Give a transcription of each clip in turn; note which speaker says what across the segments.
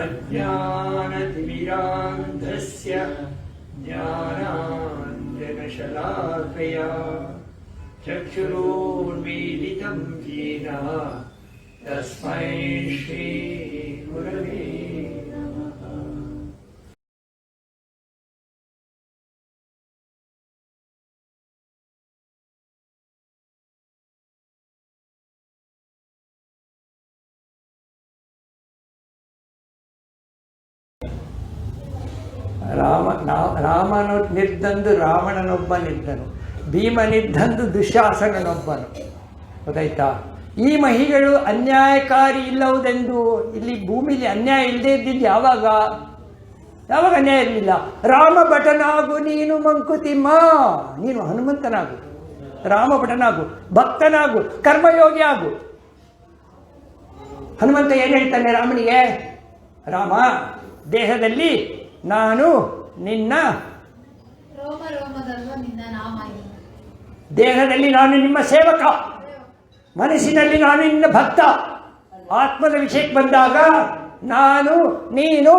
Speaker 1: अज्ञानतिमिरान्धस्य ज्ञानाञ्जनशलाकया चक्षुरोन्मीलितं येन तस्मै श्रीगुरवे
Speaker 2: ರಾಮ ರಾಮನು ನಿದ್ದಂದು ರಾವಣನೊಬ್ಬನಿದ್ದನು ಭೀಮನಿದ್ದಂದು ದುಶಾಸನನೊಬ್ಬನು. ಗೊತ್ತಾಯ್ತಾ? ಈ ಮಹಿಗಳು ಅನ್ಯಾಯಕಾರಿ ಇಲ್ಲವುದೆಂದು ಇಲ್ಲಿ ಭೂಮಿಲಿ ಅನ್ಯಾಯ ಇಲ್ಲದೆ ಇದ್ದಿದ್ದು ಯಾವಾಗ? ಯಾವಾಗ ಅನ್ಯಾಯ ಇರಲಿಲ್ಲ? ರಾಮ ಭಟನಾಗು, ನೀನು ಮಂಕುತಿಮ್ಮ ನೀನು ಹನುಮಂತನಾಗು. ರಾಮ ಭಟನಾಗು, ಭಕ್ತನಾಗು, ಕರ್ಮಯೋಗಿ ಆಗು. ಹನುಮಂತ ಏನು ಹೇಳ್ತಾನೆ ರಾಮನಿಗೆ? ರಾಮ, ದೇಹದಲ್ಲಿ ನಾನು ನಿನ್ನ ದೇಹದಲ್ಲಿ ನಾನು ನಿಮ್ಮ ಸೇವಕ. ಮನಸ್ಸಿನಲ್ಲಿ ನಾನು ನಿನ್ನ ಭಕ್ತ. ಆತ್ಮದ ವಿಷಯಕ್ಕೆ ಬಂದಾಗ ನಾನು ನೀನು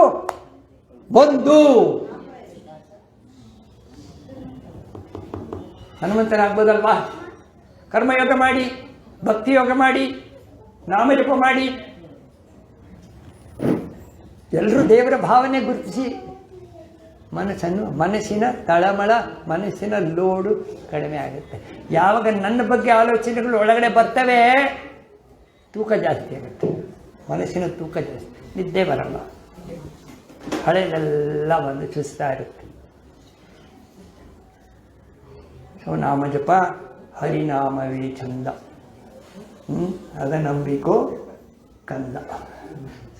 Speaker 2: ಒಂದು. ಹನುಮಂತನಾಗ್ಬೋದಲ್ವಾ? ಕರ್ಮಯೋಗ ಮಾಡಿ ಭಕ್ತಿಯೋಗ ಮಾಡಿ ನಾಮಜಪ ಮಾಡಿ. ಎಲ್ಲರೂ ದೇವರ ಭಾವನೆ ಗುರುತಿಸಿ ಮನಸ್ಸನ್ನು, ಮನಸ್ಸಿನ ತಳಮಳ, ಮನಸ್ಸಿನ ಲೋಡು ಕಡಿಮೆ ಆಗುತ್ತೆ. ಯಾವಾಗ ನನ್ನ ಬಗ್ಗೆ ಆಲೋಚನೆಗಳು ಒಳಗಡೆ ಬರ್ತವೆ, ತೂಕ ಜಾಸ್ತಿ ಆಗುತ್ತೆ. ಮನಸ್ಸಿನ ತೂಕ ಜಾಸ್ತಿ. ನಿದ್ದೆ ಬರಲ್ಲ. ಹಳೆದೆಲ್ಲ ಬಂದು ಚುಸ್ತಾ ಇರುತ್ತೆ. ಸೊ ನಾಮ ಜಪ, ಹರಿನಾಮವೇ ಚಂದ ಹ್ಮ್? ಅದ ನಂಬಿಕೋ ಕಂದ.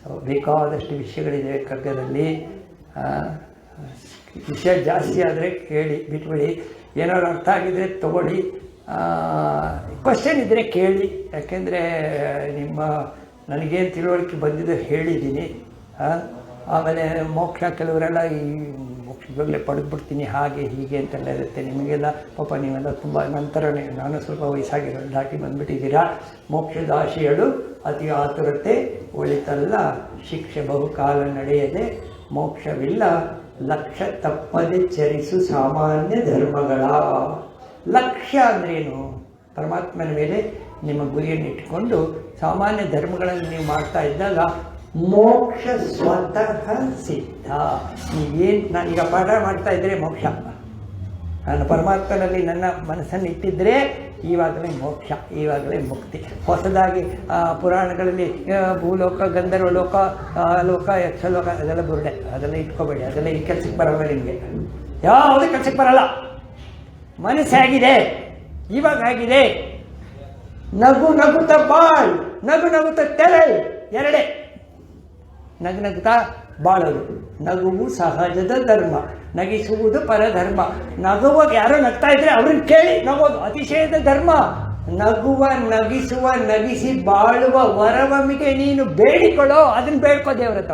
Speaker 2: ಸೊ ಬೇಕಾದಷ್ಟು ವಿಷಯಗಳಿದೆ ಕಗ್ಗದಲ್ಲಿ. ವಿಷಯ ಜಾಸ್ತಿ ಆದರೆ ಕೇಳಿ, ಬಿಟ್ಬಿಡಿ. ಏನಾದ್ರು ಅರ್ಥ ಆಗಿದ್ರೆ ತಗೊಳ್ಳಿ. ಕ್ವಶನ್ ಇದ್ದರೆ ಕೇಳಿ. ಯಾಕೆಂದರೆ, ನಿಮ್ಮ, ನನಗೇನು ತಿಳುವಳಿಕೆ ಬಂದಿದೆ ಹೇಳಿದ್ದೀನಿ. ಆಮೇಲೆ ಮೋಕ್ಷ ಕೆಲವರೆಲ್ಲ ಈ ಮೋಕ್ಷದಲ್ಲೇ ಪಡೆದ್ಬಿಡ್ತೀನಿ, ಹಾಗೆ ಹೀಗೆ ಅಂತೆಲ್ಲ ಇರುತ್ತೆ. ನಿಮಗೆಲ್ಲ, ಪಾಪ ನೀವೆಲ್ಲ ತುಂಬ ನಂತರ ನಾನು ಸ್ವಲ್ಪ ವಯಸ್ಸಾಗಿರೋ ದಾಟಿ ಬಂದುಬಿಟ್ಟಿದ್ದೀರಾ. ಮೋಕ್ಷದ ಆಶೆಗಳು ಅತಿ ಆತುರತೆ, ಒಳಿತಲ್ಲ, ಶಿಕ್ಷೆ ಬಹುಕಾಲ ನಡೆಯದೆ, ಮೋಕ್ಷವಿಲ್ಲ. ಲಕ್ಷ್ಯ ತಪ್ಪದೆ ಚರಿಸು ಸಾಮಾನ್ಯ ಧರ್ಮಗಳ. ಲಕ್ಷ್ಯ ಅಂದ್ರೇನು? ಪರಮಾತ್ಮನ ಮೇಲೆ ನಿಮ್ಮ ಗುರಿಯನ್ನು ಇಟ್ಟುಕೊಂಡು ಸಾಮಾನ್ಯ ಧರ್ಮಗಳನ್ನು ನೀವು ಮಾಡ್ತಾ ಇದ್ದಾಗ ಮೋಕ್ಷ ಸ್ವತಃ ಸಿದ್ಧ. ನೀವೇನು ನಾನು ಈಗ ಪಾಠ ಮಾಡ್ತಾ ಇದ್ದರೆ ಮೋಕ್ಷ ನಾನು ಪರಮಾತ್ಮನಲ್ಲಿ ನನ್ನ ಮನಸ್ಸನ್ನು ಇಟ್ಟಿದ್ದರೆ ಈವಾಗಲೇ ಮೋಕ್ಷ, ಈವಾಗಲೇ ಮುಕ್ತಿ. ಹೊಸದಾಗಿ ಪುರಾಣಗಳಲ್ಲಿ ಭೂಲೋಕ ಗಂಧರ್ವ ಲೋಕ ಲೋಕ, ಯಕ್ಷಲೋಕ, ಅದೆಲ್ಲ ಬುರುಡೆ. ಅದೆಲ್ಲ ಇಟ್ಕೋಬೇಡಿ, ಅದೆಲ್ಲ ಈ ಕೆಲಸಕ್ಕೆ ಬರಲ್ಲ ನಿಮಗೆ. ಯಾವುದೇ ಕೆಲಸಕ್ಕೆ ಬರಲ್ಲ. ಮನಸ್ಸಾಗಿದೆ ಇವಾಗ ಆಗಿದೆ. ನಗು ನಗುತ್ತ ಬಾಳ್, ನಗು ನಗುತ್ತ ತೆರೆ ಎರಡೇ. ನಗು ನಗುತ್ತಾ ಬಾಳೋದು. ನಗುವು ಸಹಜದ ಧರ್ಮ, ನಗಿಸುವುದು ಪರಧರ್ಮ. ನಗುವಾಗ ಯಾರೋ ನಗ್ತಾ ಇದ್ರೆ ಅವ್ರನ್ನ ಕೇಳಿ ನಗೋದು. ಅತಿಶಯದ ಧರ್ಮ. ನಗುವ, ನಗಿಸುವ, ನಗಿಸಿ ಬಾಳುವ ವರವಮಿಗೆ ನೀನು ಬೇಡಿಕೊಳ್ಳೋ, ಅದನ್ನ ಬೇಡ್ಕೋ ದೇವ್ರ ಹತ್ರ.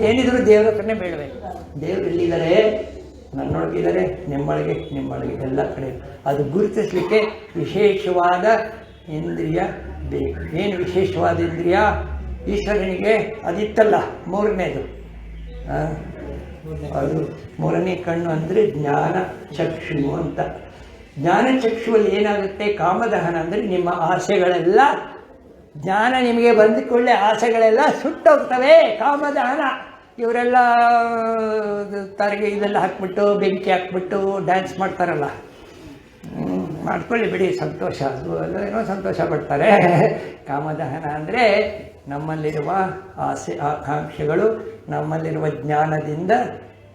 Speaker 2: ಏನಿದ್ರು ದೇವ್ರ ಹತ್ರನೇ ಬೇಡಬೇಕು. ದೇವ್ರು ಎಲ್ಲಿದ್ದಾರೆ? ನನ್ನೊಳಗಿದ್ದಾರೆ, ನಿಮ್ಮೊಳಗೆ ನಿಮ್ಮೊಳಗೆ ಎಲ್ಲ ಕಡೆ. ಅದು ಗುರುತಿಸ್ಲಿಕ್ಕೆ ವಿಶೇಷವಾದ ಇಂದ್ರಿಯ ಬೇಕು. ಏನು ವಿಶೇಷವಾದ ಇಂದ್ರಿಯ? ಈಶ್ವರನಿಗೆ ಅದಿತ್ತಲ್ಲ, ಮೂರನೇದು. ಅದು ಮೂರನೇ ಕಣ್ಣು ಅಂದರೆ ಜ್ಞಾನ ಚಕ್ಷು ಅಂತ. ಜ್ಞಾನ ಚಕ್ಷುವಲ್ಲಿ ಏನಾಗುತ್ತೆ? ಕಾಮದಹನ ಅಂದರೆ ನಿಮ್ಮ ಆಸೆಗಳೆಲ್ಲ, ಜ್ಞಾನ ನಿಮಗೆ ಬಂದುಕೊಳ್ಳೆ ಆಸೆಗಳೆಲ್ಲ ಸುಟ್ಟೋಗ್ತವೆ. ಕಾಮದಹನ. ಇವರೆಲ್ಲ ತರಗೆ ಇದೆಲ್ಲ ಹಾಕ್ಬಿಟ್ಟು, ಬೆಂಕಿ ಹಾಕ್ಬಿಟ್ಟು ಡ್ಯಾನ್ಸ್ ಮಾಡ್ತಾರಲ್ಲ. ಮಾಡ್ಕೊಳ್ಳಿ ಬಿಡಿ, ಸಂತೋಷ. ಅದು ಎಲ್ಲ ಏನೋ ಸಂತೋಷ ಪಡ್ತಾರೆ. ಕಾಮದಹನ ಅಂದರೆ ನಮ್ಮಲ್ಲಿರುವ ಆಸೆ ಆಕಾಂಕ್ಷೆಗಳು ನಮ್ಮಲ್ಲಿರುವ ಜ್ಞಾನದಿಂದ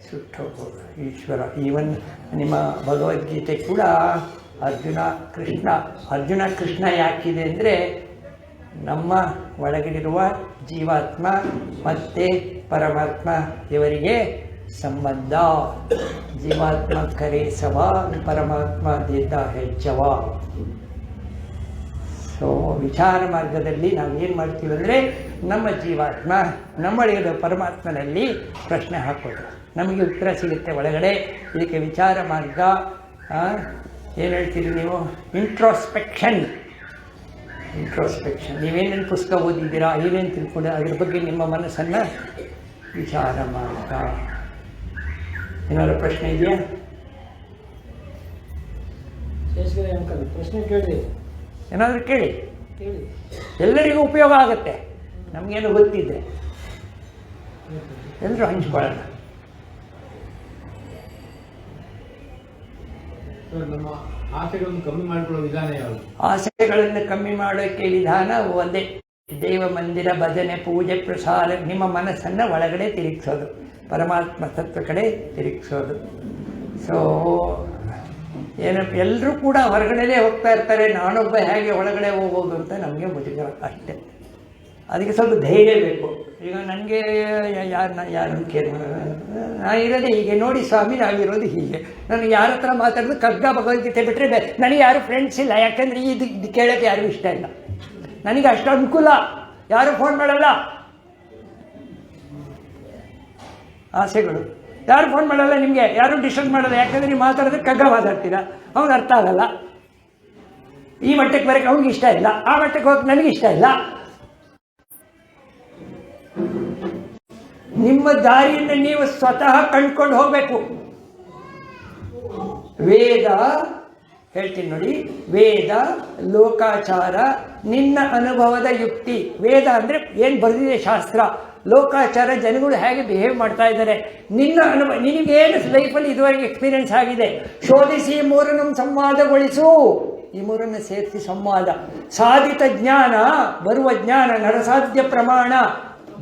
Speaker 2: ಸುಟ್ಟೋಗೋದು. ಈಶ್ವರ, ಈವನ್ ನಿಮ್ಮ ಭಗವದ್ಗೀತೆ ಕೂಡ ಅರ್ಜುನ ಕೃಷ್ಣ ಅರ್ಜುನ ಕೃಷ್ಣ ಯಾಕಿದೆ ಅಂದರೆ ನಮ್ಮ ಒಳಗಿರುವ ಜೀವಾತ್ಮ ಮತ್ತು ಪರಮಾತ್ಮ ಇವರಿಗೆ ಸಂಬಂಧ. ಜೀವಾತ್ಮ ಕರೆ ಸವ, ಪರಮಾತ್ಮ ದೇತ ಹೆಚ್ಚವ ಸೊ, ವಿಚಾರ ಮಾರ್ಗದಲ್ಲಿ ನಾವು ಏನು ಮಾಡ್ತೀವಿ ಅಂದರೆ ನಮ್ಮ ಜೀವಾತ್ಮ ನಮ್ಮೊಳಗಿರೋ ಪರಮಾತ್ಮನಲ್ಲಿ ಪ್ರಶ್ನೆ ಹಾಕೋದು. ನಮಗೆ ಉತ್ತರ ಸಿಗುತ್ತೆ ಒಳಗಡೆ. ಇದಕ್ಕೆ ವಿಚಾರ ಮಾರ್ಗ ಏನು ಹೇಳ್ತೀರಿ ನೀವು? ಇಂಟ್ರೋಸ್ಪೆಕ್ಷನ್ ಇಂಟ್ರೋಸ್ಪೆಕ್ಷನ್ ನೀವೇನೇನು ಪುಸ್ತಕ ಓದಿದ್ದೀರಾ, ಏನೇನು ತಿಳ್ಕೊಂಡು ಅದ್ರ ಬಗ್ಗೆ ನಿಮ್ಮ ಮನಸ್ಸನ್ನು ವಿಚಾರ ಮಾರ್ಗ. ಏನಾದರೂ ಪ್ರಶ್ನೆ ಇದೆಯಾ?
Speaker 3: ಪ್ರಶ್ನೆ ಕೇಳಿ.
Speaker 2: ಏನಾದರೂ ಕೇಳಿ. ಎಲ್ಲರಿಗೂ ಉಪಯೋಗ ಆಗುತ್ತೆ. ನಮಗೇನು ಗೊತ್ತಿದೆ. ಎಲ್ಲರೂ ಹಂಚ್ಕೊಳ್ಳೋಣ.
Speaker 3: ನಮ್ಮ ಆಸೆಗಳನ್ನು ಕಮ್ಮಿ ಮಾಡಿಕೊಳ್ಳೋ ವಿಧಾನ ಯಾವುದು?
Speaker 2: ಆಸೆಗಳನ್ನು ಕಮ್ಮಿ ಮಾಡೋಕ್ಕೆ ವಿಧಾನ ಒಂದೇ. ದೇವ ಮಂದಿರ ಭಜನೆ ಪೂಜೆ ಪ್ರಸಾದ ನಿಮ್ಮ ಮನಸ್ಸನ್ನು ಒಳಗಡೆ ತಿರುಗಿಸೋದು. ಪರಮಾತ್ಮ ತತ್ವ ಕಡೆ ತಿರುಗಿಸೋದು. ಸೊ ಏನು ಎಲ್ಲರೂ ಕೂಡ ಹೊರಗಡೆನೇ ಹೋಗ್ತಾ ಇರ್ತಾರೆ, ನಾನೊಬ್ಬ ಹೇಗೆ ಒಳಗಡೆ ಹೋಗೋದು ಅಂತ ನಮಗೆ ಮುಜುಗರ ಅಷ್ಟೇ. ಅದಕ್ಕೆ ಸ್ವಲ್ಪ ಧೈರ್ಯ ಬೇಕು. ಈಗ ನನಗೆ ಯಾರನ್ನ ಯಾರು ಕೇರ್ ನಾನು ಇರೋದೇ ಹೀಗೆ. ನೋಡಿ ಸ್ವಾಮಿ, ನಾವಿರೋದು ಹೀಗೆ. ನನಗೆ ಯಾರ ಹತ್ರ ಮಾತಾಡೋದು ಕಗ್ಗ ಭಗವದ್ಗೀತೆ ಬಿಟ್ಟರೆ ಬೇ ನನಗೆ ಯಾರು ಫ್ರೆಂಡ್ಸ್ ಇಲ್ಲ. ಯಾಕಂದರೆ ಇದು ಕೇಳೋಕ್ಕೆ ಯಾರಿಗೂ ಇಷ್ಟ ಇಲ್ಲ. ನನಗೆ ಅಷ್ಟು ಅನುಕೂಲ. ಯಾರು ಫೋನ್ ಮಾಡಲ್ಲ. ಆಸೆಗಳು. ಯಾರು ಫೋನ್ ಮಾಡಲ್ಲ ನಿಮಗೆ? ಯಾರು ಡಿಸ್ಟರ್ಬ್ ಮಾಡಲ್ಲ? ಯಾಕಂದ್ರೆ ನೀವು ಮಾತಾಡೋದಕ್ಕೆ ಕಗ್ಗ ಮಾತಾಡ್ತೀರಾ ಅವ್ನಿಗೆ ಅರ್ಥ ಆಗಲ್ಲ. ಈ ಮಟ್ಟಕ್ಕೆ ಬರೋಕ್ಕೆ ಅವ್ನಿಗೆ ಇಷ್ಟ ಇಲ್ಲ. ಆ ಮಟ್ಟಕ್ಕೆ ಹೋಗಕ್ಕೆ ನನಗೆ ಇಷ್ಟ ಇಲ್ಲ. ನಿಮ್ಮ ದಾರಿಯನ್ನು ನೀವು ಸ್ವತಃ ಕಂಡ್ಕೊಂಡು ಹೋಗಬೇಕು. ವೇದ, ಹೇಳ್ತೀನಿ ನೋಡಿ, ವೇದ, ಲೋಕಾಚಾರ, ನಿನ್ನ ಅನುಭವದ ಯುಕ್ತಿ. ವೇದ ಅಂದರೆ ಏನು ಬರೆದಿದೆ ಶಾಸ್ತ್ರ? ಲೋಕಾಚಾರ ಜನಗಳು ಹೇಗೆ ಬಿಹೇವ್ ಮಾಡ್ತಾ ಇದ್ದಾರೆ? ನಿನ್ನ ಅನುಭವ, ನಿನಗೇನು ಲೈಫಲ್ಲಿ ಇದುವರೆಗೆ ಎಕ್ಸ್ಪೀರಿಯನ್ಸ್ ಆಗಿದೆ? ಶೋಧಿಸಿ ಮೂರನ್ನು ಸಂವಾದಗೊಳಿಸು. ಈ ಮೂರನ್ನು ಸೇರಿಸಿ ಸಂವಾದ. ಸಾಧಿತ ಜ್ಞಾನ, ಬರುವ ಜ್ಞಾನ, ನರಸಾಧ್ಯ ಪ್ರಮಾಣ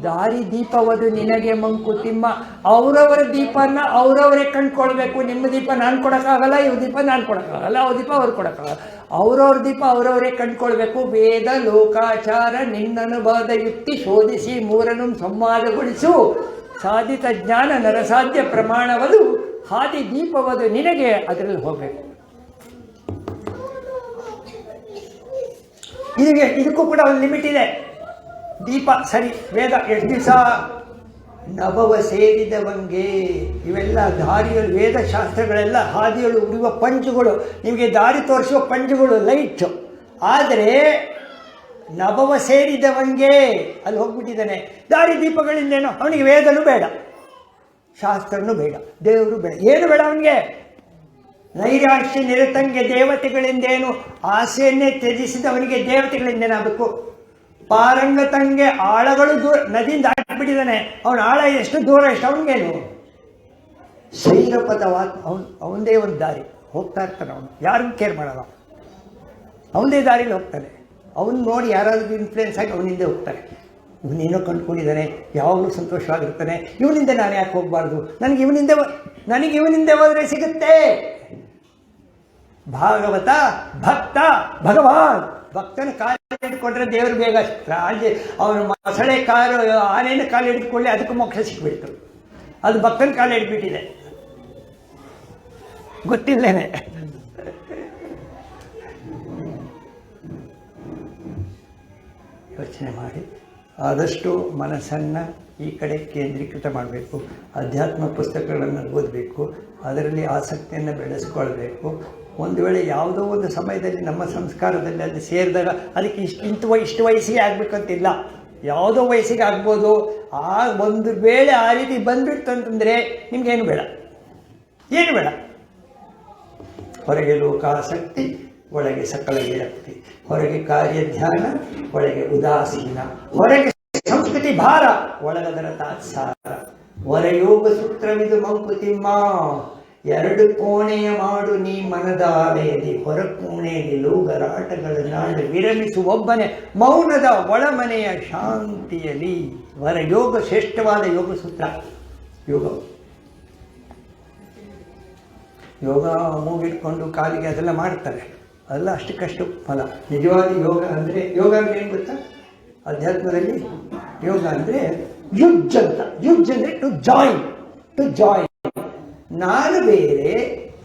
Speaker 2: ದಾರಿ ದೀಪವದು ನಿನಗೆ ಮಂಕುತಿಮ್ಮ ಅವರವರ ದೀಪನ ಅವರವರೇ ಕಂಡ್ಕೊಳ್ಬೇಕು ನಿಮ್ಮ ದೀಪ ನಾನು ಕೊಡೋಕ್ಕಾಗಲ್ಲ, ಇವ್ರ ದೀಪ ನಾನು ಕೊಡೋಕ್ಕಾಗಲ್ಲ, ಅವ್ರ ದೀಪ ಅವ್ರು ಕೊಡೋಕ್ಕಾಗಲ್ಲ. ಅವ್ರವ್ರ ದೀಪ ಅವರವರೇ ಕಂಡ್ಕೊಳ್ಬೇಕು ವೇದ, ಲೋಕಾಚಾರ ನಿನ್ನನುಭವದ ಯುಕ್ತಿ ಶೋಧಿಸಿ ಮೂರನ್ನು ಸಂವಾದಗೊಳಿಸು. ಸಾಧಿತ ಜ್ಞಾನ, ನರಸಾಧ್ಯ ಪ್ರಮಾಣವದು. ಹಾದಿ ದೀಪವದು ನಿನಗೆ, ಅದರಲ್ಲಿ ಹೋಗಬೇಕು. ಇದಕ್ಕೆ, ಇದಕ್ಕೂ ಕೂಡ ಒಂದು ಲಿಮಿಟ್ ಇದೆ. ದೀಪ, ಸರಿ, ವೇದ ಎಷ್ಟು ದಿವಸ ನಭವ ಸೇರಿದವಂಗೆ, ಇವೆಲ್ಲ ದಾರಿಗಳು ವೇದಶಾಸ್ತ್ರಗಳೆಲ್ಲ ಹಾದಿಗಳು ಉರಿಯುವ ಪಂಚುಗಳು. ನಿಮಗೆ ದಾರಿ ತೋರಿಸುವ ಪಂಚುಗಳು ಲೈಟ್. ಆದರೆ, ನಭವ ಸೇರಿದವಂಗೆ, ಅಲ್ಲಿ ಹೋಗ್ಬಿಟ್ಟಿದ್ದಾನೆ. ದಾರಿ ದೀಪಗಳಿಂದೇನು ಅವನಿಗೆ ವೇದನೂ ಬೇಡ. ಶಾಸ್ತ್ರನೂ ಬೇಡ, ದೇವರು ಬೇಡ. ಏನು ಬೇಡ ಅವನಿಗೆ? ನೈರಾಶ್ಯ ನಿರತಂಗೆ ದೇವತೆಗಳಿಂದೇನು ಆಸೆಯನ್ನೇ ತ್ಯಜಿಸಿದವನಿಗೆ ದೇವತೆಗಳಿಂದೇನಾಗಬೇಕು? ಪಾರಂಗತಂಗೆ ಆಳಗಳು ದೂರ ನದಿಯಿಂದ ದಾಟಿಬಿಟ್ಟಿದ್ದಾನೆ ಅವನ ಆಳ ಎಷ್ಟು ದೂರ ಎಷ್ಟು? ಅವನಿಗೇನು? ಶೈರಪಥವಾತ್ ಅವನು, ಅವನದೇ ಒಂದು ದಾರಿ. ಹೋಗ್ತಾ ಇರ್ತಾನೆ ಅವನು. ಯಾರಿಗೂ ಕೇರ್ ಮಾಡಲ್ಲ ಅವನದೇ ದಾರಿಲಿ ಹೋಗ್ತಾನೆ. ಅವನು ನೋಡಿ ಯಾರಾದ್ರೂ ಇನ್ಫ್ಲೂಯೆನ್ಸ್ ಆಗಿ ಅವನಿಂದ ಹೋಗ್ತಾರೆ ಇವನೇನೋ ಕಂಡುಕೊಂಡಿದ್ದಾನೆ. ಯಾವಾಗಲೂ ಸಂತೋಷವಾಗಿರ್ತಾನೆ. ಇವನಿಂದ ನಾನು ಯಾಕೆ ಹೋಗಬಾರ್ದು? ನನಗೆ ಇವನಿಂದ ನನಗೆ ಇವನಿಂದ ಹೋದರೆ ಸಿಗುತ್ತೆ. ಭಾಗವತ ಭಕ್ತ ಭಗವಾನ್. ಭಕ್ತನ ಕಾಲ ಹಿಡ್ಕೊಂಡ್ರೆ ದೇವರು ಬೇಗ ಅಲ್ಲಿ ಅವನು ಮೊಸಳೆ ಕಾಲು, ಆನೆಯನ್ನು ಕಾಲು ಹಿಡ್ಕೊಳ್ಳಿ ಅದಕ್ಕೂ ಮೋಕ್ಷ ಸಿಕ್ಬಿಡ್ತು ಅದು ಭಕ್ತನ ಕಾಲು ಹಿಡ್ಬಿಟ್ಟಿದೆ. ಗೊತ್ತಿಲ್ಲೇನೆ. ಯೋಚನೆ ಮಾಡಿ. ಆದಷ್ಟು ಮನಸ್ಸನ್ನು ಈ ಕಡೆ ಕೇಂದ್ರೀಕೃತ ಮಾಡಬೇಕು. ಅಧ್ಯಾತ್ಮ ಪುಸ್ತಕಗಳನ್ನು ಓದಬೇಕು. ಅದರಲ್ಲಿ ಆಸಕ್ತಿಯನ್ನು ಬೆಳೆಸ್ಕೊಳ್ಬೇಕು. ಒಂದು ವೇಳೆ ಯಾವುದೋ ಒಂದು ಸಮಯದಲ್ಲಿ ನಮ್ಮ ಸಂಸ್ಕಾರದಲ್ಲಿ ಅಲ್ಲಿ ಸೇರಿದಾಗ ಅದಕ್ಕೆ ಇಷ್ಟು ಇಂಥ ವಯ, ಇಷ್ಟು ವಯಸ್ಸಿಗೆ ಆಗಬೇಕಂತಿಲ್ಲ. ಯಾವುದೋ ವಯಸ್ಸಿಗೆ ಆಗ್ಬೋದು. ಆ ಒಂದು ವೇಳೆ ಆ ರೀತಿ ಬಂದ್ಬಿಡ್ತು ಅಂತಂದರೆ ನಿಮಗೇನು ಬೇಡ. ಏನು ಬೇಡ. ಹೊರಗೆ ಲೋಕಾಸಕ್ತಿ, ಒಳಗೆ ಸಕಲ ವಿರಕ್ತಿ. ಹೊರಗೆ ಕಾರ್ಯ ಧ್ಯಾನ ಒಳಗೆ ಉದಾಸೀನ. ಹೊರಗೆ ಸಂಸ್ಕೃತಿ ಭಾರ, ಒಳಗದರ ತಾತ್ಸಾರ. ಹೊರಯೋಗ ಸೂತ್ರವಿದು ಮಂಕುತಿಮ್ಮ. ಎರಡು ಕೋಣೆಯ ಮಾಡು ನೀ ಮನದಾಲೆಯಲ್ಲಿ ಹೊರ ಕೋಣೆಯಲ್ಲಿ ಲೋಗರಾಟಗಳ ನಾಡು ವಿರಮಿಸು ಒಬ್ಬನೇ ಮೌನದ ಒಳಮನೆಯ ಶಾಂತಿಯಲ್ಲಿ. ವರ ಯೋಗ ಶ್ರೇಷ್ಠವಾದ ಯೋಗ ಸೂತ್ರ ಯೋಗ. ಯೋಗ ಮೂಗಿಟ್ಕೊಂಡು ಕಾಲಿಗೆ ಅದೆಲ್ಲ ಮಾಡ್ತಾರೆ. ಅದೆಲ್ಲ ಅಷ್ಟಕ್ಕಷ್ಟು ಫಲ. ನಿಜವಾದ ಯೋಗ ಅಂದರೆ ಯೋಗ ಅಂದರೆ ಏನು ಗೊತ್ತಾ? ಅಧ್ಯಾತ್ಮದಲ್ಲಿ ಯೋಗ ಅಂದರೆ ಯುಜ್ ಅಂತ. ಯುಜ್ ಅಂದರೆ ಟು ಜಾಯಿನ್ ಟು ಜಾಯಿನ್ ನಾನು ಬೇರೆ,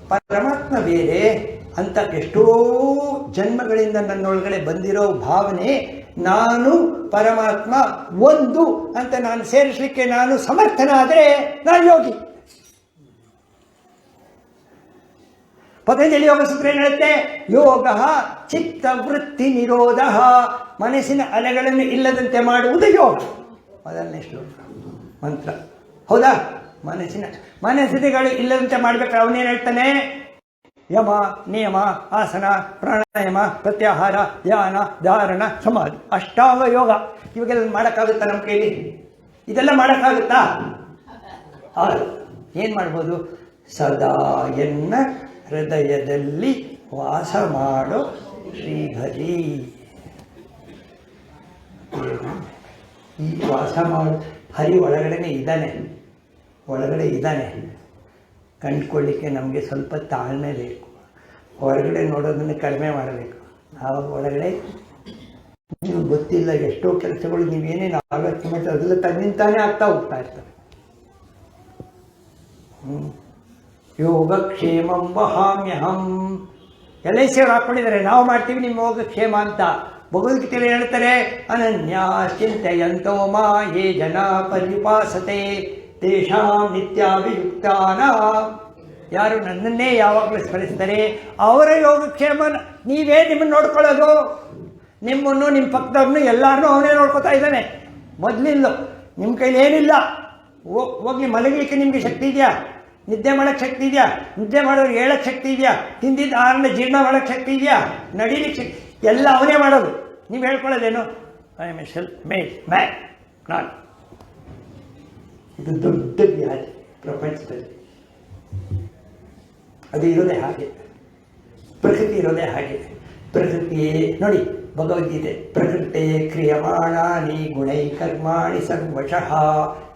Speaker 2: ಪರಮಾತ್ಮ ಬೇರೆ, ಅಂತ ಎಷ್ಟೋ ಜನ್ಮಗಳಿಂದ ನನ್ನೊಳಗಡೆ ಬಂದಿರೋ ಭಾವನೆ, ನಾನು ಪರಮಾತ್ಮ ಒಂದು ಅಂತ ನಾನು ಸೇರಿಸಲಿಕ್ಕೆ ನಾನು ಸಮರ್ಥನಾದರೆ ನಾನು ಯೋಗಿ. ಪತಂಜಲಿ ಯೋಗ ಸೂತ್ರ ಏನು ಹೇಳುತ್ತೆ? ಯೋಗ ಚಿತ್ತ ವೃತ್ತಿ ನಿರೋಧ. ಮನಸ್ಸಿನ ಅಲೆಗಳನ್ನು ಇಲ್ಲದಂತೆ ಮಾಡುವುದು ಯೋಗ. ಮೊದಲನೇ ಶ್ಲೋಕ, ಮಂತ್ರ. ಹೌದಾ? ಮನಸ್ಸಿನ ಮನಸ್ಥಿತಿಗಳು ಇಲ್ಲದಂತೆ ಮಾಡ್ಬೇಕಾದ್ರೆ ಅವನೇನು ಹೇಳ್ತಾನೆ? ಯಮ, ನಿಯಮ, ಆಸನ, ಪ್ರಾಣಾಯಾಮ, ಪ್ರತ್ಯಾಹಾರ ಧ್ಯಾನ ಧಾರಣ, ಸಮಾಧಿ. ಅಷ್ಟಾಂಗ ಯೋಗ ಇವಾಗೆಲ್ಲ ಮಾಡೋಕ್ಕಾಗುತ್ತಾ ನಮ್ಮ ಕೈಲಿ? ಇದೆಲ್ಲ ಮಾಡೋಕ್ಕಾಗುತ್ತಾ? ಹೌದು. ಏನು ಮಾಡ್ಬೋದು? ಸದಾ ಎನ್ನ ಹೃದಯದಲ್ಲಿ ವಾಸ ಮಾಡೋ ಶ್ರೀಹರಿ. ಈ ವಾಸ ಮಾಡೋ ಹರಿ ಒಳಗಡೆನೆ ಇದ್ದಾನೆ. ಒಳಗಡೆ ಇದ್ದಾನೆ. ಕಂಡುಕೊಳ್ಳಿಕ್ಕೆ ನಮಗೆ ಸ್ವಲ್ಪ ತಾಳ್ಮೆ ಬೇಕು. ಹೊರಗಡೆ ನೋಡೋದನ್ನು ಕಡಿಮೆ ಮಾಡಬೇಕು. ಆವಾಗ ಒಳಗಡೆ ನೀವು ಗೊತ್ತಿಲ್ಲ ಎಷ್ಟೋ ಕೆಲಸಗಳು ನೀವೇನೇನು ಆಲೋಚನೆ ಮಾಡ್ತೀವಿ ಅದೆಲ್ಲ ತನ್ನಿಂತಾನೇ ಆಗ್ತಾ ಹೋಗ್ತಾ ಇರ್ತವೆ. ಯೋಗ ಯೋಗಕ್ಷೇಮಂ ವಹಾಮ್ಯಹಂ. ಎಲ್ಲ ಸೇವೆ ಹಾಕ್ಕೊಂಡಿದ್ದಾರೆ ನಾವು ಮಾಡ್ತೀವಿ ನಿಮ್ಮ ಯೋಗಕ್ಷೇಮ ಅಂತ. ಭಗವದ್ಗೀತೆಯಲ್ಲಿ ಹೇಳ್ತಾರೆ, ಅನನ್ಯ ಚಿಂತೆಯಂತೋ ಮಾ ಯೇ ಜನ ಪರ್ಯುಪಾಸತೆ. ತೇಷಾಂ ನಿತ್ಯಾಭಿಯುಕ್ತಾನ. ಯಾರು ನನ್ನನ್ನೇ ಯಾವಾಗಲೂ ಸ್ಮರಿಸ್ತಾರೆ, ಅವರ ಯೋಗಕ್ಷೇಮ ನೀವೇ ನಿಮ್ಮನ್ನು ನೋಡ್ಕೊಳ್ಳೋದು. ನಿಮ್ಮನ್ನು ನಿಮ್ಮ ಪಕ್ಕದವ್ರನ್ನು ಎಲ್ಲರನ್ನೂ ಅವನೇ ನೋಡ್ಕೊತಾ ಇದ್ದಾನೆ. ಮೊದಲಿಲ್ಲ ನಿಮ್ಮ ಕೈಲಿ ಏನಿಲ್ಲ. ಹೋಗಿ ಮಲಗಲಿಕ್ಕೆ ನಿಮಗೆ ಶಕ್ತಿ ಇದೆಯಾ? ನಿದ್ದೆ ಮಾಡೋಕ್ಕೆ ಶಕ್ತಿ ಇದೆಯಾ? ನಿದ್ದೆ ಮಾಡೋರು ಹೇಳಕ್ಕೆ ಶಕ್ತಿ ಇದೆಯಾ? ತಿಂದಿದ್ದ ಆಹಾರನ ಜೀರ್ಣ ಮಾಡೋಕ್ಕೆ ಶಕ್ತಿ ಇದೆಯಾ? ನಡೀಲಿಕ್ಕೆ ಶಕ್ತಿ, ಎಲ್ಲ ಅವನೇ ಮಾಡೋದು. ನೀವು ಹೇಳ್ಕೊಳ್ಳೋದೇನು? ಐ ಎಂ ಎ ಮೇ ಮ್ಯಾ ನಾನು ಇದು ದೊಡ್ಡ ವ್ಯಾಧಿ, ಪ್ರಪಂಚದಲ್ಲಿ. ಅದು ಇರೋದೇ ಹಾಗೆ. ಪ್ರಕೃತಿ ಇರೋದೇ ಹಾಗೆ. ಪ್ರಕೃತಿಯೇ, ನೋಡಿ, ಭಗವದ್ಗೀತೆ. ಪ್ರಕೃತಿ ಕ್ರಿಯಮಾಣಾನಿ ಗುಣೈ ಕರ್ಮಾಣಿ ಸರ್ವಶಃ.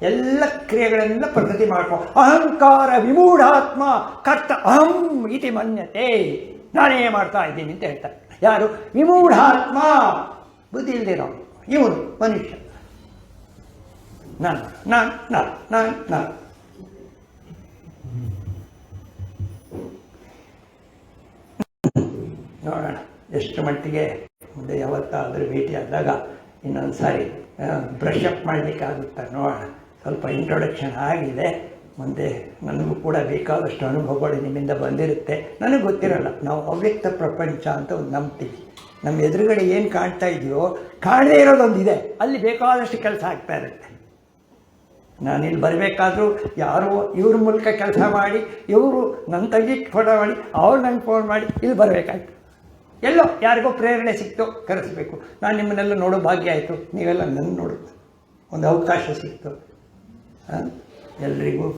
Speaker 2: ಎಲ್ಲ ಕ್ರಿಯೆಗಳನ್ನ ಪ್ರಕೃತಿ ಮಾಡ್ಕೋ. ಅಹಂಕಾರ ವಿಮೂಢಾತ್ಮ, ಕರ್ತ ಅಹಂ ಇತಿ ಮನ್ಯತೆ. ನಾನೇ ಮಾಡ್ತಾ ಇದ್ದೀನಿ ಅಂತ ಹೇಳ್ತಾರೆ. ಯಾರು? ವಿಮೂಢಾತ್ಮ. ಬುದ್ಧಿ ಇಲ್ದಿರೋ ಇವನು ಮನುಷ್ಯ. ನಾನು ನಾನು ನಾನು ನಾನು ನಾನು ನೋಡೋಣ, ಎಷ್ಟು ಮಟ್ಟಿಗೆ ಮುಂದೆ ಯಾವತ್ತಾದರೂ ಭೇಟಿಯಾದಾಗ ಇನ್ನೊಂದು ಸಾರಿ ಬ್ರಷ್ ಅಪ್ ಮಾಡಲಿಕ್ಕೆ ಆಗುತ್ತಾ ನೋಡೋಣ, ಸ್ವಲ್ಪ ಇಂಟ್ರೊಡಕ್ಷನ್ ಆಗಿದೆ. ಮುಂದೆ ನನಗೂ ಕೂಡ ಬೇಕಾದಷ್ಟು ಅನುಭವಗಳು ನಿಮ್ಮಿಂದ ಬಂದಿರುತ್ತೆ. ನನಗೆ ಗೊತ್ತಿರಲ್ಲ, ನಾವು ಅವ್ಯಕ್ತ ಪ್ರಪಂಚ ಅಂತ ಒಂದು ನಂಬ್ತೀವಿ. ನಮ್ಮ ಎದುರುಗಡೆ ಏನು ಕಾಣ್ತಾ ಇದೆಯೋ, ಕಾಣದೇ ಇರೋದೊಂದಿದೆ. ಅಲ್ಲಿ ಬೇಕಾದಷ್ಟು ಕೆಲಸ ಆಗ್ತಾ ಇರುತ್ತೆ. ನಾನಿಲ್ಲಿ ಬರಬೇಕಾದ್ರೂ ಯಾರೋ ಇವ್ರ ಮೂಲಕ ಕೆಲಸ ಮಾಡಿ, ಇವರು ನನ್ನ ತಂಗಿ ಫೋಟೋ ಮಾಡಿ, ಅವ್ರು ನಂಗೆ ಫೋನ್ ಮಾಡಿ, ಇಲ್ಲಿ ಬರಬೇಕಾಯ್ತು. ಎಲ್ಲೋ ಯಾರಿಗೋ ಪ್ರೇರಣೆ ಸಿಕ್ತು, ಕರೆಸಬೇಕು. ನಾನು ನಿಮ್ಮನ್ನೆಲ್ಲ ನೋಡೋ ಭಾಗ್ಯ ಆಯಿತು. ನೀವೆಲ್ಲ ನನ್ನ ನೋಡು ಒಂದು ಅವಕಾಶ ಸಿಕ್ತು. ಎಲ್ರಿಗೂ